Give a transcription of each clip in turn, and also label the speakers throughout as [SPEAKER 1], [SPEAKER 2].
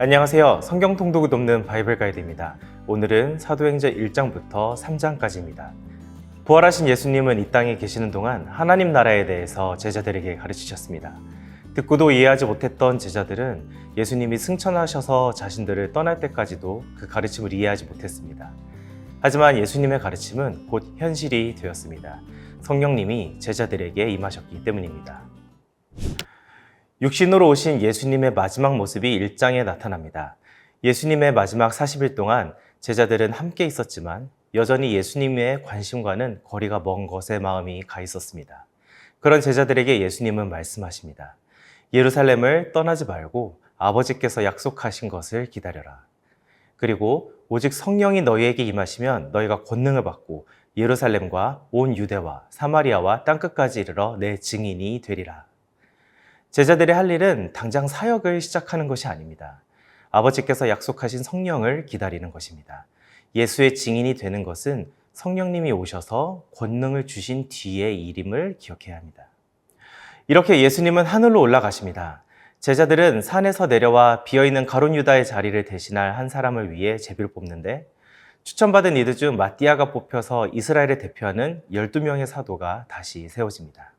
[SPEAKER 1] 안녕하세요. 성경 통독을 돕는 바이블 가이드입니다. 오늘은 사도행전 1장부터 3장까지입니다. 부활하신 예수님은 이 땅에 계시는 동안 하나님 나라에 대해서 제자들에게 가르치셨습니다. 듣고도 이해하지 못했던 제자들은 예수님이 승천하셔서 자신들을 떠날 때까지도 그 가르침을 이해하지 못했습니다. 하지만 예수님의 가르침은 곧 현실이 되었습니다. 성령님이 제자들에게 임하셨기 때문입니다. 육신으로 오신 예수님의 마지막 모습이 1장에 나타납니다. 예수님의 마지막 40일 동안 제자들은 함께 있었지만 여전히 예수님의 관심과는 거리가 먼 것에 마음이 가 있었습니다. 그런 제자들에게 예수님은 말씀하십니다. 예루살렘을 떠나지 말고 아버지께서 약속하신 것을 기다려라. 그리고 오직 성령이 너희에게 임하시면 너희가 권능을 받고 예루살렘과 온 유대와 사마리아와 땅끝까지 이르러 내 증인이 되리라. 제자들의 할 일은 당장 사역을 시작하는 것이 아닙니다. 아버지께서 약속하신 성령을 기다리는 것입니다. 예수의 증인이 되는 것은 성령님이 오셔서 권능을 주신 뒤의 일임을 기억해야 합니다. 이렇게 예수님은 하늘로 올라가십니다. 제자들은 산에서 내려와 비어있는 가론 유다의 자리를 대신할 한 사람을 위해 제비를 뽑는데 추천받은 이들 중 마띠아가 뽑혀서 이스라엘을 대표하는 12명의 사도가 다시 세워집니다.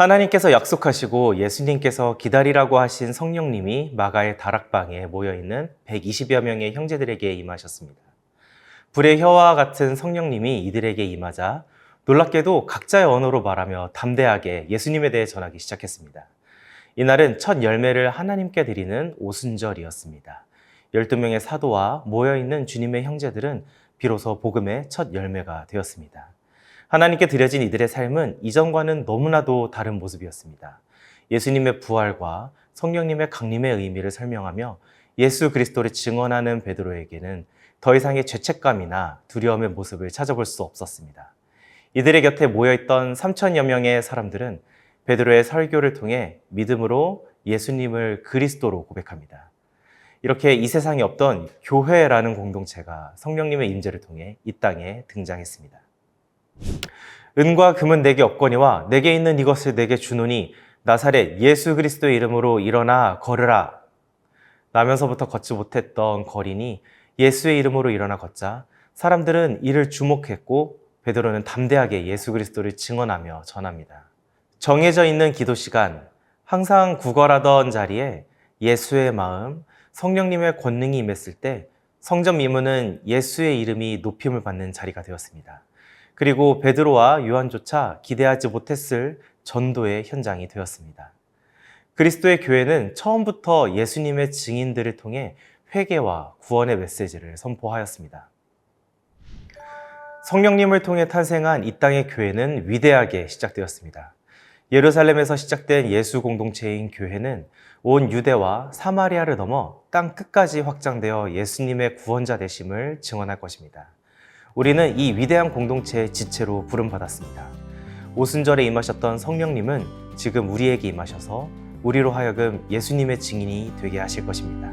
[SPEAKER 1] 하나님께서 약속하시고 예수님께서 기다리라고 하신 성령님이 마가의 다락방에 모여있는 120여 명의 형제들에게 임하셨습니다. 불의 혀와 같은 성령님이 이들에게 임하자 놀랍게도 각자의 언어로 말하며 담대하게 예수님에 대해 전하기 시작했습니다. 이날은 첫 열매를 하나님께 드리는 오순절이었습니다. 12명의 사도와 모여있는 주님의 형제들은 비로소 복음의 첫 열매가 되었습니다. 하나님께 드려진 이들의 삶은 이전과는 너무나도 다른 모습이었습니다. 예수님의 부활과 성령님의 강림의 의미를 설명하며 예수 그리스도를 증언하는 베드로에게는 더 이상의 죄책감이나 두려움의 모습을 찾아볼 수 없었습니다. 이들의 곁에 모여있던 3천여 명의 사람들은 베드로의 설교를 통해 믿음으로 예수님을 그리스도로 고백합니다. 이렇게 이 세상에 없던 교회라는 공동체가 성령님의 임재를 통해 이 땅에 등장했습니다. 은과 금은 내게 없거니와 내게 있는 이것을 내게 주노니 나사렛 예수 그리스도의 이름으로 일어나 걸으라. 나면서부터 걷지 못했던 거린이 예수의 이름으로 일어나 걷자 사람들은 이를 주목했고 베드로는 담대하게 예수 그리스도를 증언하며 전합니다. 정해져 있는 기도 시간, 항상 구걸하던 자리에 예수의 마음, 성령님의 권능이 임했을 때 성전 미문은 예수의 이름이 높임을 받는 자리가 되었습니다. 그리고 베드로와 요한조차 기대하지 못했을 전도의 현장이 되었습니다. 그리스도의 교회는 처음부터 예수님의 증인들을 통해 회개와 구원의 메시지를 선포하였습니다. 성령님을 통해 탄생한 이 땅의 교회는 위대하게 시작되었습니다. 예루살렘에서 시작된 예수 공동체인 교회는 온 유대와 사마리아를 넘어 땅 끝까지 확장되어 예수님의 구원자 되심을 증언할 것입니다. 우리는 이 위대한 공동체의 지체로 부름받았습니다. 오순절에 임하셨던 성령님은 지금 우리에게 임하셔서 우리로 하여금 예수님의 증인이 되게 하실 것입니다.